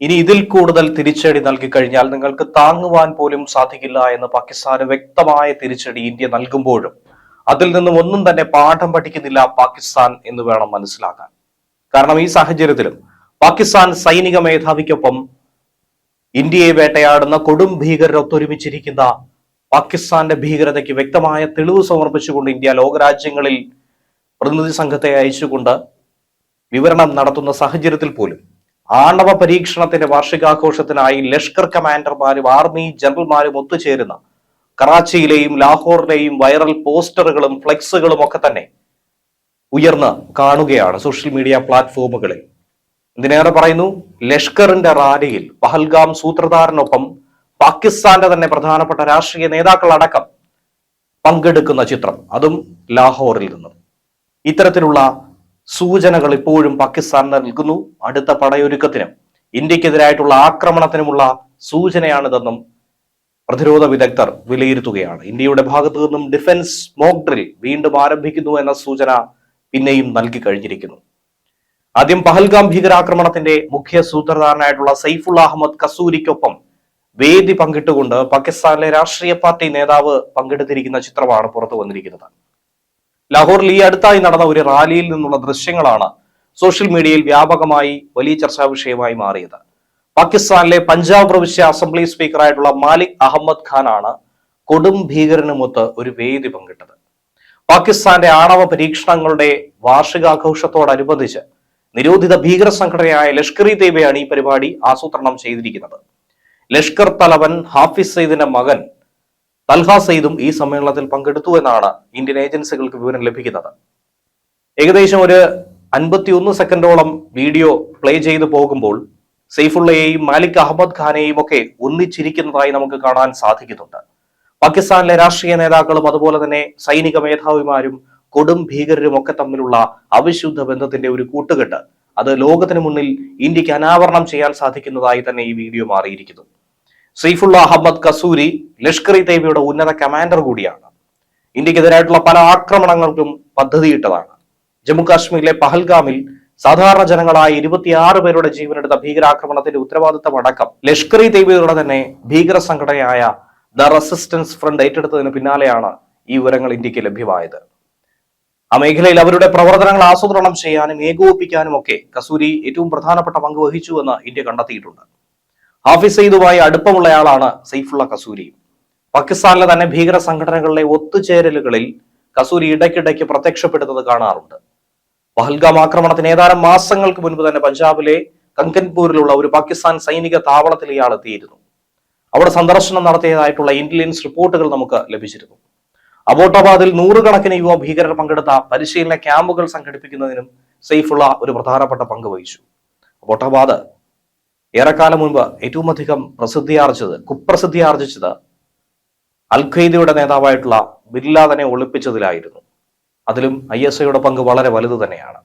ഇനി ഇതിൽ കൂടുതൽ തിരിച്ചടി നൽകി കഴിഞ്ഞാൽ നിങ്ങൾക്ക് താങ്ങുവാൻ പോലും സാധിക്കില്ല എന്ന് പാകിസ്ഥാന് വ്യക്തമായ തിരിച്ചടി ഇന്ത്യ നൽകുമ്പോഴും അതിൽ നിന്നും ഒന്നും തന്നെ പാഠം പഠിക്കുന്നില്ല പാകിസ്ഥാൻ എന്ന് വേണം മനസ്സിലാക്കാൻ. കാരണം ഈ സാഹചര്യത്തിലും പാകിസ്ഥാൻ സൈനിക മേധാവിക്കൊപ്പം ഇന്ത്യയെ വേട്ടയാടുന്ന കൊടും ഭീകരരൊത്തൊരുമിച്ചിരിക്കുന്ന പാകിസ്ഥാന്റെ ഭീകരതയ്ക്ക് വ്യക്തമായ തെളിവ് സമർപ്പിച്ചുകൊണ്ട് ഇന്ത്യ ലോകരാജ്യങ്ങളിൽ പ്രതിനിധി സംഘത്തെ അയച്ചുകൊണ്ട് വിവരണം നടത്തുന്ന സാഹചര്യത്തിൽ പോലും ആണവ പരീക്ഷണത്തിന്റെ വാർഷികാഘോഷത്തിനായി ലഷ്കർ കമാൻഡർമാരും ആർമി ജനറൽമാരും ഒത്തുചേരുന്ന. കറാച്ചിയിലെയും ലാഹോറിലെയും വൈറൽ പോസ്റ്ററുകളും ഫ്ലെക്സുകളും ഒക്കെ തന്നെ ഉയർന്ന് കാണുകയാണ് സോഷ്യൽ മീഡിയ പ്ലാറ്റ്ഫോമുകളിൽ. എന്തിനേറെ പറയുന്നു ലഷ്കറിന്റെ റാലിയിൽ പഹൽഗാം സൂത്രധാരനൊപ്പം പാകിസ്ഥാന്റെ തന്നെ പ്രധാനപ്പെട്ട രാഷ്ട്രീയ നേതാക്കളടക്കം പങ്കെടുക്കുന്ന ചിത്രം അതും ലാഹോറിൽ നിന്നും. ഇത്തരത്തിലുള്ള സൂചനകൾ ഇപ്പോഴും പാകിസ്ഥാൻ നൽകുന്നു. അടുത്ത പടയൊരുക്കത്തിനും ഇന്ത്യക്കെതിരായിട്ടുള്ള ആക്രമണത്തിനുമുള്ള സൂചനയാണിതെന്നും പ്രതിരോധ വിദഗ്ധർ വിലയിരുത്തുകയാണ്. ഇന്ത്യയുടെ ഭാഗത്തു നിന്നും ഡിഫൻസ് മോക്ഡ്രിൽ വീണ്ടും ആരംഭിക്കുന്നു എന്ന സൂചന പിന്നെയും നൽകി കഴിഞ്ഞിരിക്കുന്നു. ആദ്യം പഹൽഗാം ഭീകരാക്രമണത്തിന്റെ മുഖ്യ സൂത്രധാരനായിട്ടുള്ള സൈഫുൾ അഹമ്മദ് കസൂരിക്കൊപ്പം വേദി പങ്കിട്ടുകൊണ്ട് പാകിസ്ഥാനിലെ രാഷ്ട്രീയ പാർട്ടി നേതാവ് പങ്കെടുത്തിരിക്കുന്ന ചിത്രമാണ് പുറത്തു വന്നിരിക്കുന്നത്. ലാഹോറിൽ ഈ അടുത്തായി നടന്ന ഒരു റാലിയിൽ നിന്നുള്ള ദൃശ്യങ്ങളാണ് സോഷ്യൽ മീഡിയയിൽ വ്യാപകമായി വലിയ ചർച്ചാ വിഷയമായി മാറിയത്. പാകിസ്ഥാനിലെ പഞ്ചാബ് പ്രവിശ്യ അസംബ്ലി സ്പീക്കറായിട്ടുള്ള മാലിക് അഹമ്മദ് ഖാനാണ് കൊടും ഭീകരനുമൊത്ത് ഒരു വേദി പങ്കിട്ടത്. പാകിസ്ഥാന്റെ ആണവ പരീക്ഷണങ്ങളുടെ വാർഷികാഘോഷത്തോടനുബന്ധിച്ച് നിരോധിത ഭീകര സംഘടനയായ ലഷ്കർ ഇ തേബയാണ് ഈ പരിപാടി ആസൂത്രണം ചെയ്തിരിക്കുന്നത്. ലഷ്കർ തലവൻ ഹാഫിസ് സയ്യിദിന്റെ മകൻ തൽഹ സയ്യിദും ഈ സമ്മേളനത്തിൽ പങ്കെടുത്തു എന്നാണ് ഇന്ത്യൻ ഏജൻസികൾക്ക് വിവരം ലഭിക്കുന്നത്. ഏകദേശം ഒരു അൻപത്തിയൊന്ന് സെക്കൻഡോളം വീഡിയോ പ്ലേ ചെയ്തു പോകുമ്പോൾ സെയ്ഫുള്ളയെയും മാലിക് അഹമ്മദ് ഖാനെയും ഒക്കെ ഒന്നിച്ചിരിക്കുന്നതായി നമുക്ക് കാണാൻ സാധിക്കുന്നുണ്ട്. പാകിസ്ഥാനിലെ രാഷ്ട്രീയ നേതാക്കളും അതുപോലെ തന്നെ സൈനിക മേധാവിമാരും കൊടും ഭീകരരും ഒക്കെ തമ്മിലുള്ള അവിശുദ്ധ ബന്ധത്തിന്റെ ഒരു കൂട്ടുകെട്ട് അത് ലോകത്തിന് മുന്നിൽ ഇന്ത്യയ്ക്ക് അനാവരണം ചെയ്യാൻ സാധിക്കുന്നതായി തന്നെ ഈ വീഡിയോ മാറിയിരിക്കുന്നു. സൈഫുള്ള അഹമ്മദ് കസൂരി ലഷ്കർ ഇ തൈബയുടെ ഉന്നത കമാൻഡർ കൂടിയാണ്. ഇന്ത്യക്കെതിരായിട്ടുള്ള പല ആക്രമണങ്ങൾക്കും പദ്ധതിയിട്ടതാണ്. ജമ്മു കാശ്മീരിലെ പഹൽഗാമിൽ സാധാരണ ജനങ്ങളായ ഇരുപത്തിയാറ് പേരുടെ ജീവനെടുത്ത ഭീകരാക്രമണത്തിന്റെ ഉത്തരവാദിത്തം അടക്കം ലഷ്കർ ഇ തൈബയുടെ തന്നെ ഭീകര സംഘടനയായ ദ റെസിസ്റ്റൻസ് ഫ്രണ്ട് ഏറ്റെടുത്തതിന് പിന്നാലെയാണ് ഈ വിവരങ്ങൾ ഇന്ത്യയ്ക്ക് ലഭ്യമായത്. ആ മേഖലയിൽ അവരുടെ പ്രവർത്തനങ്ങൾ ആസൂത്രണം ചെയ്യാനും ഏകോപിപ്പിക്കാനും ഒക്കെ കസൂരി ഏറ്റവും പ്രധാനപ്പെട്ട പങ്ക് വഹിച്ചുവെന്ന് ഇന്ത്യ കണ്ടെത്തിയിട്ടുണ്ട്. ഹാഫിസ് സയ്യിദുമായി അടുപ്പമുള്ളയാളാണ് സൈഫുള്ള കസൂരി. പാകിസ്ഥാനിലെ തന്നെ ഭീകര സംഘടനകളിലെ ഒത്തുചേരലുകളിൽ കസൂരി ഇടയ്ക്കിടയ്ക്ക് പ്രത്യക്ഷപ്പെടുന്നത് കാണാറുണ്ട്. പഹൽഗാം ആക്രമണത്തിന് ഏതാനും മാസങ്ങൾക്ക് മുൻപ് തന്നെ പഞ്ചാബിലെ കങ്കൻപൂരിലുള്ള ഒരു പാകിസ്ഥാൻ സൈനിക താവളത്തിൽ ഇയാൾ എത്തിയിരുന്നു. അവിടെ സന്ദർശനം നടത്തിയതായിട്ടുള്ള ഇന്റലിജൻസ് റിപ്പോർട്ടുകൾ നമുക്ക് ലഭിച്ചിരുന്നു. അബോട്ടാബാദിൽ നൂറുകണക്കിന് യുവ ഭീകരർ പങ്കെടുത്ത പരിശീലന ക്യാമ്പുകൾ സംഘടിപ്പിക്കുന്നതിനും സെയ്ഫുള്ള ഒരു പ്രധാനപ്പെട്ട പങ്ക് വഹിച്ചു. അബോട്ടാബാദ് ഏറെക്കാലം മുൻപ് ഏറ്റവും അധികം പ്രസിദ്ധിയാർജിച്ചത് കുപ്രസിദ്ധി ആർജിച്ചത് അൽ ഖയ്ദയുടെ നേതാവായിട്ടുള്ള ബില്ലാദനെ ഒളിപ്പിച്ചതിലായിരുന്നു. അതിലും ഐ എസ് ഐയുടെ പങ്ക് വളരെ വലുത് തന്നെയാണ്.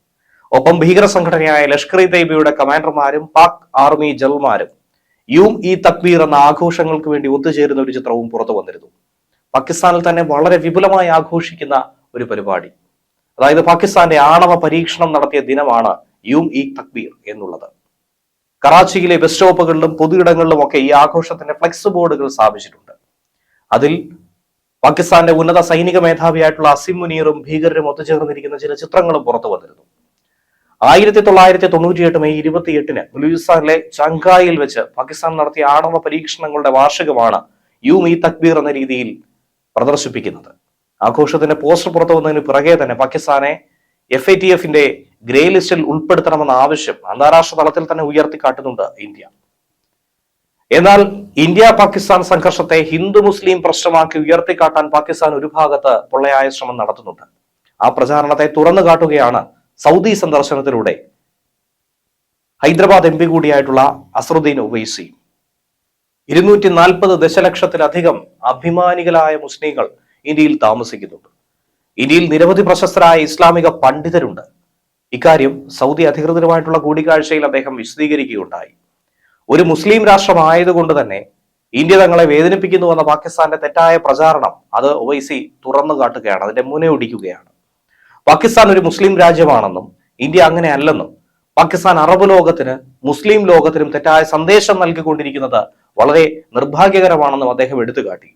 ഒപ്പം ഭീകര സംഘടനയായ ലഷ്കർ ഇ തൈബയുടെ കമാൻഡർമാരും പാക് ആർമി ജനറൽമാരും യൂം ഇ തക്ബീർ എന്ന ആഘോഷങ്ങൾക്ക് വേണ്ടി ഒത്തുചേരുന്ന ഒരു ചിത്രവും പുറത്തു വന്നിരുന്നു. പാകിസ്ഥാനിൽ തന്നെ വളരെ വിപുലമായി ആഘോഷിക്കുന്ന ഒരു പരിപാടി. അതായത് പാകിസ്ഥാന്റെ ആണവ പരീക്ഷണം നടത്തിയ ദിനമാണ് യൂം ഇ തക്ബീർ എന്നുള്ളത്. കറാച്ചിയിലെ ബസ് സ്റ്റോപ്പുകളിലും പൊതുയിടങ്ങളിലും ഒക്കെ ഈ ആഘോഷത്തിന്റെ ഫ്ലെക്സ് ബോർഡുകൾ സ്ഥാപിച്ചിട്ടുണ്ട്. അതിൽ പാകിസ്ഥാന്റെ ഉന്നത സൈനിക മേധാവിയായിട്ടുള്ള അസിം മുനീറും ഭീകരരും ഒത്തുചേർന്നിരിക്കുന്ന ചില ചിത്രങ്ങളും പുറത്തു വന്നിരുന്നു. ആയിരത്തി തൊള്ളായിരത്തി തൊണ്ണൂറ്റിയെട്ട് മെയ് ഇരുപത്തിയെട്ടിന് ബലൂചിസ്ഥാനിലെ ചങ്കായിൽ വെച്ച് പാകിസ്ഥാൻ നടത്തിയ ആണവ പരീക്ഷണങ്ങളുടെ വാർഷികമാണ് യു മീ തക്ബീർ എന്ന രീതിയിൽ പ്രദർശിപ്പിക്കുന്നത്. ആഘോഷത്തിന്റെ പോസ്റ്റർ പുറത്തു വന്നതിന് പിറകെ തന്നെ പാകിസ്ഥാനെ എഫ് എ ടി എഫിന്റെ ഗ്രേ ലിസ്റ്റിൽ ഉൾപ്പെടുത്തണമെന്ന ആവശ്യം അന്താരാഷ്ട്ര തലത്തിൽ തന്നെ ഉയർത്തിക്കാട്ടുന്നുണ്ട് ഇന്ത്യ. എന്നാൽ ഇന്ത്യ പാകിസ്ഥാൻ സംഘർഷത്തെ ഹിന്ദു മുസ്ലിം പ്രശ്നമാക്കി ഉയർത്തിക്കാട്ടാൻ പാകിസ്ഥാൻ ഒരു ഭാഗത്ത് പൊള്ളയായ ശ്രമം നടത്തുന്നുണ്ട്. ആ പ്രചാരണത്തെ തുറന്നു കാട്ടുകയാണ് സൗദി സന്ദർശനത്തിലൂടെ ഹൈദരാബാദ് എം പി കൂടിയായിട്ടുള്ള അസറുദ്ദീൻ ഉവൈസി. ഇരുന്നൂറ്റി നാൽപ്പത് ദശലക്ഷത്തിലധികം അഭിമാനികളായ മുസ്ലിങ്ങൾ ഇന്ത്യയിൽ താമസിക്കുന്നുണ്ട്. ഇന്ത്യയിൽ നിരവധി പ്രശസ്തരായ ഇസ്ലാമിക പണ്ഡിതരുണ്ട്. ഇക്കാര്യം സൗദി അധികൃതരുമായിട്ടുള്ള കൂടിക്കാഴ്ചയിൽ അദ്ദേഹം വിശദീകരിക്കുകയുണ്ടായി. ഒരു മുസ്ലിം രാഷ്ട്രമായതുകൊണ്ട് തന്നെ ഇന്ത്യ തങ്ങളെ വേദനിപ്പിക്കുന്നുവെന്ന പാകിസ്ഥാന്റെ തെറ്റായ പ്രചാരണം അത് ഒവൈസി തുറന്നു കാട്ടുകയാണ് അതിന്റെ മുനയൊടിക്കുകയാണ് പാകിസ്ഥാൻ ഒരു മുസ്ലിം രാജ്യമാണെന്നും ഇന്ത്യ അങ്ങനെ അല്ലെന്നും പാകിസ്ഥാൻ അറബ് ലോകത്തിന് മുസ്ലിം ലോകത്തിനും തെറ്റായ സന്ദേശം നൽകിക്കൊണ്ടിരിക്കുന്നത് വളരെ നിർഭാഗ്യകരമാണെന്നും അദ്ദേഹം എടുത്തു കാട്ടി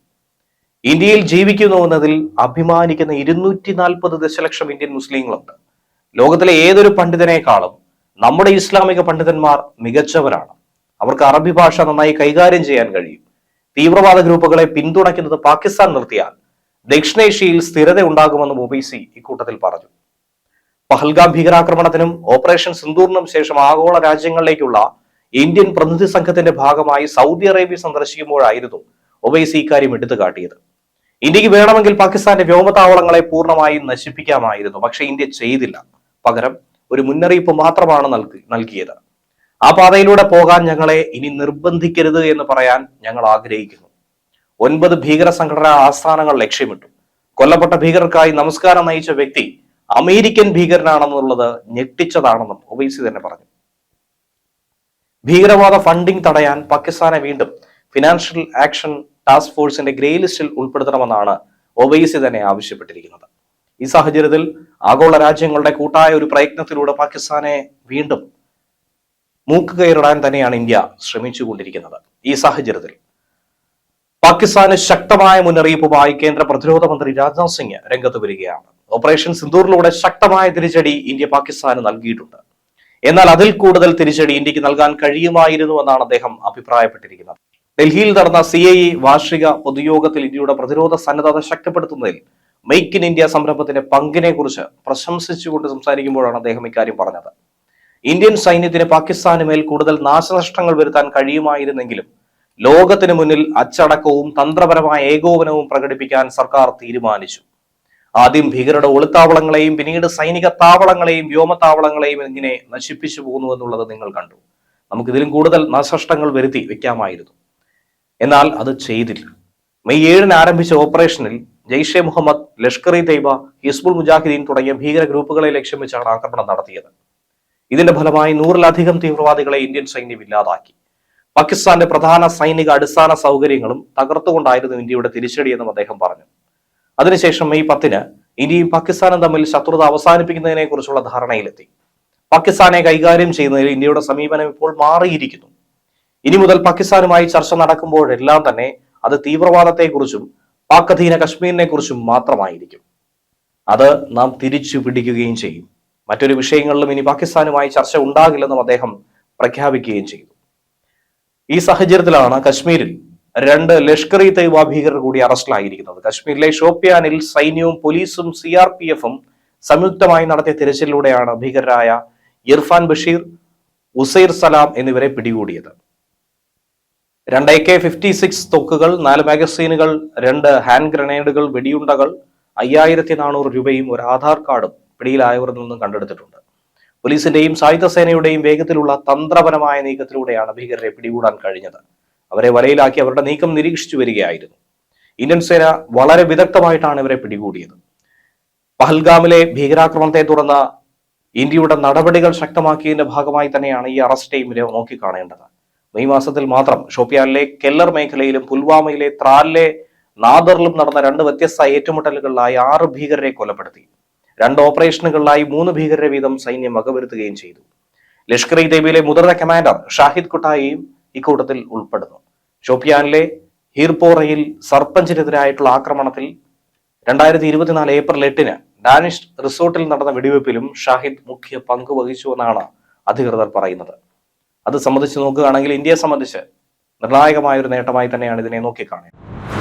ഇന്ത്യയിൽ ജീവിക്കുന്നു എന്നതിൽ അഭിമാനിക്കുന്ന ഇരുന്നൂറ്റി നാൽപ്പത് ദശലക്ഷം ഇന്ത്യൻ മുസ്ലിങ്ങളുണ്ട്. ലോകത്തിലെ ഏതൊരു പണ്ഡിതനേക്കാളും നമ്മുടെ ഇസ്ലാമിക പണ്ഡിതന്മാർ മികച്ചവരാണ്. അവർക്ക് അറബി ഭാഷ നന്നായി കൈകാര്യം ചെയ്യാൻ കഴിയും. തീവ്രവാദ ഗ്രൂപ്പുകളെ പിന്തുണയ്ക്കുന്നത് പാകിസ്ഥാൻ നിർത്തിയാൽ ദക്ഷിണേഷ്യയിൽ സ്ഥിരത ഉണ്ടാകുമെന്ന് ഒബൈസി ഇക്കൂട്ടത്തിൽ പറഞ്ഞു. പഹൽഗാം ഭീകരാക്രമണത്തിനും ഓപ്പറേഷൻ സിന്ദൂറിനും ശേഷം ആഗോള രാജ്യങ്ങളിലേക്കുള്ള ഇന്ത്യൻ പ്രതിനിധി സംഘത്തിന്റെ ഭാഗമായി സൗദി അറേബ്യ സന്ദർശിക്കുമ്പോഴായിരുന്നു ഒബൈസി ഇക്കാര്യം എടുത്തു കാട്ടിയത് ഇന്ത്യയ്ക്ക് വേണമെങ്കിൽ പാകിസ്ഥാന്റെ വ്യോമതാവളങ്ങളെ പൂർണമായും നശിപ്പിക്കാമായിരുന്നു പക്ഷേ ഇന്ത്യ ചെയ്തില്ല. പകരം ഒരു മുന്നറിയിപ്പ് മാത്രമാണ് നൽകി നൽകിയത്. ആ പാതയിലൂടെ പോകാൻ ഞങ്ങളെ ഇനി നിർബന്ധിക്കരുത് എന്ന് പറയാൻ ഞങ്ങൾ ആഗ്രഹിക്കുന്നു. ഒൻപത് ഭീകര സംഘടനാ ആസ്ഥാനങ്ങൾ ലക്ഷ്യമിട്ടു. കൊല്ലപ്പെട്ട ഭീകരർക്കായി നമസ്കാരം നയിച്ച വ്യക്തി അമേരിക്കൻ ഭീകരനാണെന്നുള്ളത് ഞെട്ടിച്ചതാണെന്നും ഒവൈസി തന്നെ പറഞ്ഞു. ഭീകരവാദ ഫണ്ടിംഗ് തടയാൻ പാകിസ്ഥാനെ വീണ്ടും ഫിനാൻഷ്യൽ ആക്ഷൻ ടാസ്ക് ഫോഴ്സിന്റെ ഗ്രേ ലിസ്റ്റിൽ ഉൾപ്പെടുത്തണമെന്നാണ് ഒവൈസി തന്നെ ആവശ്യപ്പെട്ടിരിക്കുന്നത്. ഈ സാഹചര്യത്തിൽ ആഗോള രാജ്യങ്ങളുടെ കൂട്ടായ ഒരു പ്രയത്നത്തിലൂടെ പാകിസ്ഥാനെ വീണ്ടും മൂക്ക് കയറിടാൻ തന്നെയാണ് ഇന്ത്യ ശ്രമിച്ചുകൊണ്ടിരിക്കുന്നത്. ഈ സാഹചര്യത്തിൽ പാകിസ്ഥാന് ശക്തമായ മുന്നറിയിപ്പുമായി കേന്ദ്ര പ്രതിരോധ മന്ത്രി രാജ്നാഥ് സിംഗ് രംഗത്ത് വരികയാണ്. ഓപ്പറേഷൻ സിന്ദൂറിലൂടെ ശക്തമായ തിരിച്ചടി ഇന്ത്യ പാകിസ്ഥാന് നൽകിയിട്ടുണ്ട്. എന്നാൽ അതിൽ കൂടുതൽ തിരിച്ചടി ഇന്ത്യയ്ക്ക് നൽകാൻ കഴിയുമായിരുന്നു എന്നാണ് അദ്ദേഹം അഭിപ്രായപ്പെട്ടിരിക്കുന്നത്. ഡൽഹിയിൽ നടന്ന സി വാർഷിക പൊതുയോഗത്തിൽ ഇന്ത്യയുടെ പ്രതിരോധ സന്നദ്ധത ശക്തിപ്പെടുത്തുന്നതിൽ മെയ്ക്ക് ഇൻ ഇന്ത്യ സംരംഭത്തിന്റെ പങ്കിനെ കുറിച്ച് പ്രശംസിച്ചുകൊണ്ട് സംസാരിക്കുമ്പോഴാണ് അദ്ദേഹം ഇക്കാര്യം പറഞ്ഞത്. ഇന്ത്യൻ സൈന്യത്തിന് പാകിസ്ഥാന് മേൽ കൂടുതൽ നാശനഷ്ടങ്ങൾ വരുത്താൻ കഴിയുമായിരുന്നെങ്കിലും ലോകത്തിന് മുന്നിൽ അച്ചടക്കവും തന്ത്രപരമായ ഏകോപനവും പ്രകടിപ്പിക്കാൻ സർക്കാർ തീരുമാനിച്ചു. ആദ്യം ഭീകരരുടെ ഒളിത്താവളങ്ങളെയും പിന്നീട് സൈനിക താവളങ്ങളെയും വ്യോമത്താവളങ്ങളെയും ഇങ്ങനെ നശിപ്പിച്ചു പോകുന്നു എന്നുള്ളത് നിങ്ങൾ കണ്ടു. നമുക്കിതിലും കൂടുതൽ നാശനഷ്ടങ്ങൾ വരുത്തി വെക്കാമായിരുന്നു. എന്നാൽ അത് ചെയ്തില്ല. മെയ് ഏഴിന് ആരംഭിച്ച ഓപ്പറേഷനിൽ ജെയ്ഷെ മുഹമ്മദ് ലഷ്കർ ഇ തൈബ ഹിസ്ബുൾ മുജാഹിദീൻ തുടങ്ങിയ ഭീകര ഗ്രൂപ്പുകളെ ലക്ഷ്യം വെച്ചാണ് ആക്രമണം നടത്തിയത്. ഇതിന്റെ ഫലമായി നൂറിലധികം തീവ്രവാദികളെ ഇന്ത്യൻ സൈന്യം ഇല്ലാതാക്കി. പാകിസ്ഥാന്റെ പ്രധാന സൈനിക അടിസ്ഥാന സൗകര്യങ്ങളും തകർത്തുകൊണ്ടായിരുന്നു ഇന്ത്യയുടെ തിരിച്ചടിയെന്നും അദ്ദേഹം പറഞ്ഞു. അതിനുശേഷം മെയ് പത്തിന് ഇന്ത്യയും പാകിസ്ഥാനും തമ്മിൽ ശത്രുത അവസാനിപ്പിക്കുന്നതിനെ കുറിച്ചുള്ള ധാരണയിലെത്തി. പാകിസ്ഥാനെ കൈകാര്യം ചെയ്യുന്നതിൽ ഇന്ത്യയുടെ സമീപനം ഇപ്പോൾ മാറിയിരിക്കുന്നു. ഇനി മുതൽ പാകിസ്ഥാനുമായി ചർച്ച നടക്കുമ്പോഴെല്ലാം തന്നെ അത് തീവ്രവാദത്തെക്കുറിച്ചും പാക് അധീന കശ്മീരിനെ കുറിച്ചും മാത്രമായിരിക്കും. അത് നാം തിരിച്ചു പിടിക്കുകയും ചെയ്യും. മറ്റൊരു വിഷയങ്ങളിലും ഇനി പാകിസ്ഥാനുമായി ചർച്ച ഉണ്ടാകില്ലെന്നും അദ്ദേഹം പ്രഖ്യാപിക്കുകയും ചെയ്തു. ഈ സാഹചര്യത്തിലാണ് കശ്മീരിൽ രണ്ട് ലഷ്കർ ഇ തൈബ ഭീകരർ കൂടി അറസ്റ്റിലായിരിക്കുന്നത്. കശ്മീരിലെ ഷോപ്പിയാനിൽ സൈന്യവും പോലീസും സി ആർ പി എഫും സംയുക്തമായി നടത്തിയ തിരച്ചിലൂടെയാണ് ഭീകരരായ ഇർഫാൻ ബഷീർ ഉസൈർ സലാം എന്നിവരെ പിടികൂടിയത്. രണ്ട് എ കെ ഫിഫ്റ്റി സിക്സ് തോക്കുകൾ നാല് മാഗസീനുകൾ രണ്ട് ഹാൻഡ് ഗ്രനേഡുകൾ വെടിയുണ്ടകൾ അയ്യായിരത്തി നാനൂറ് രൂപയും ഒരു ആധാർ കാർഡും പിടിയിലായവരിൽ നിന്നും കണ്ടെടുത്തിട്ടുണ്ട്. പോലീസിന്റെയും സായുധ സേനയുടെയും വേഗത്തിലുള്ള തന്ത്രപരമായ നീക്കത്തിലൂടെയാണ് ഭീകരരെ പിടികൂടാൻ കഴിഞ്ഞത്. അവരെ വലയിലാക്കി അവരുടെ നീക്കം നിരീക്ഷിച്ചു വരികയായിരുന്നു. ഇന്ത്യൻ സേന വളരെ വിദഗ്ധമായിട്ടാണ് ഇവരെ പിടികൂടിയത്. പഹൽഗാമിലെ ഭീകരാക്രമണത്തെ തുടർന്ന് ഇന്ത്യയുടെ നടപടികൾ ശക്തമാക്കിയതിന്റെ ഭാഗമായി തന്നെയാണ് ഈ അറസ്റ്റ് ടീമിനെ നോക്കിക്കാണേണ്ടത്. മെയ് മാസത്തിൽ മാത്രം ഷോപ്പിയാനിലെ കെല്ലർ മേഖലയിലും പുൽവാമയിലെ ത്രാലിലെ നാദറിലും നടന്ന രണ്ട് വ്യത്യസ്ത ഏറ്റുമുട്ടലുകളിലായി ആറ് ഭീകരരെ കൊലപ്പെടുത്തി. രണ്ട് ഓപ്പറേഷനുകളിലായി മൂന്ന് ഭീകരരെ വീതം സൈന്യം വകവരുത്തുകയും ചെയ്തു. ലഷ്കർ ഇ ദേബിയിലെ മുതിർന്ന കമാൻഡർ ഷാഹിദ് കുട്ടായിയും ഇക്കൂട്ടത്തിൽ ഉൾപ്പെടുന്നു. ഷോപ്പിയാനിലെ ഹീർപോറയിൽ സർപ്പഞ്ചിനെതിരായിട്ടുള്ള ആക്രമണത്തിൽ രണ്ടായിരത്തി ഇരുപത്തിനാല് ഏപ്രിൽ എട്ടിന് ഡാനിഷ് റിസോർട്ടിൽ നടന്ന വെടിവെപ്പിലും ഷാഹിദ് മുഖ്യ പങ്ക് വഹിച്ചുവെന്നാണ് അധികൃതർ പറയുന്നത്. അത് സംബന്ധിച്ച് നോക്കുകയാണെങ്കിൽ ഇന്ത്യയെ സംബന്ധിച്ച് നിർണായകമായ ഒരു നേട്ടമായി തന്നെയാണ് ഇതിനെ നോക്കിക്കാണുന്നത്.